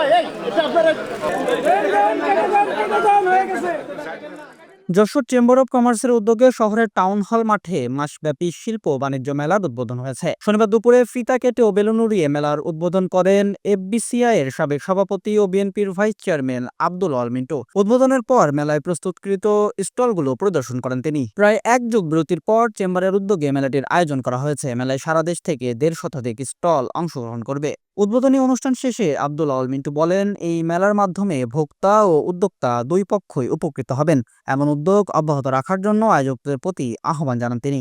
নয় এই এটা আপনারা যশোর চেম্বার অব কমার্সের উদ্যোগে শহরের টাউন হল মাঠে মাসব্যাপী শিল্প বাণিজ্য মেলার উদ্বোধন হয়েছে। শনিবার দুপুরে ফিতা কেটে ও বেলুন উড়িয়ে মেলার উদ্বোধন করেন এফবিসিআই এর সাবেক সভাপতি ও বিএনপির ভাইস চেয়ারম্যান আব্দুল আল মিন্টু। উদ্বোধনের পর মেলায় প্রস্তুতকৃত স্টলগুলো প্রদর্শন করেন তিনি। প্রায় এক যুগ বিরতির পর চেম্বারের উদ্যোগে মেলাটির আয়োজন করা হয়েছে। মেলায় সারা দেশ থেকে দেড় শতাধিক স্টল অংশগ্রহণ করবে। উদ্বোধনী অনুষ্ঠান শেষে আব্দুল আল মিন্টু বলেন, এই মেলার মাধ্যমে ভোক্তা ও উদ্যোক্তা দুই পক্ষই উপকৃত হবেন। এমন উদ্যোগ অব্যাহত রাখার জন্য আয়োজকদের প্রতি আহ্বান জানান তিনি।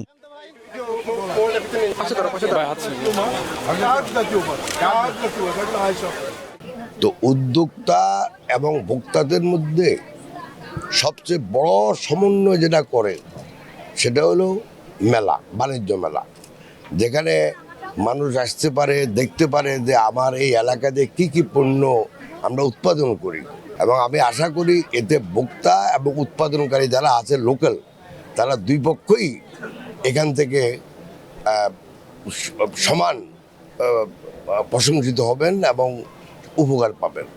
তো উদ্যোক্তা এবং ভোক্তাদের মধ্যে সবচেয়ে বড় সমন্বয় যেটা করে, সেটা হলো মেলা, বাণিজ্য মেলা। যেখানে মানুষ আসতে পারে, দেখতে পারে যে আমার এই এলাকাতে কি কি পণ্য আমরা উৎপাদন করি। এবং আমি আশা করি এতে ভোক্তা এবং উৎপাদনকারী যারা আছে লোকাল, তারা দুই পক্ষই এখান থেকে সমান প্রশংসিত হবেন এবং উপকার পাবেন।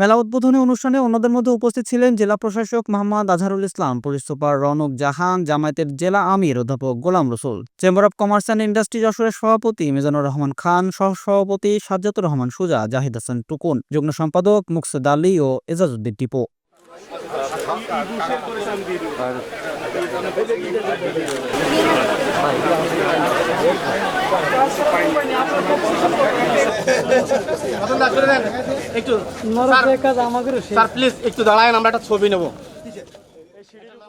মেলা উদ্বোধনী অনুষ্ঠানে অন্যদের মধ্যে উপস্থিত ছিলেন জেলা প্রশাসক মোহাম্মদ আজহারুল ইসলাম, পুলিশ সুপার রনক জাহান, জামায়াতের জেলা আমির অধ্যাপক Golam Rasul, chamber of commerce and industry যশোরের সভাপতি মিজানুর রহমান খান সহ সভাপতি সাজ্জাতুর রহমান সুজা, জাহিদ হাসান টুকুন, যুগ্ম সম্পাদক মুকসুদ আলী ও এজাজউদ্দিন টিপু। একটু স্যার প্লিজ একটু দাঁড়ায় আমরা একটা ছবি নেব।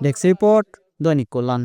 ডেক্সি রিপোর্ট দৈনিক কল্যাণ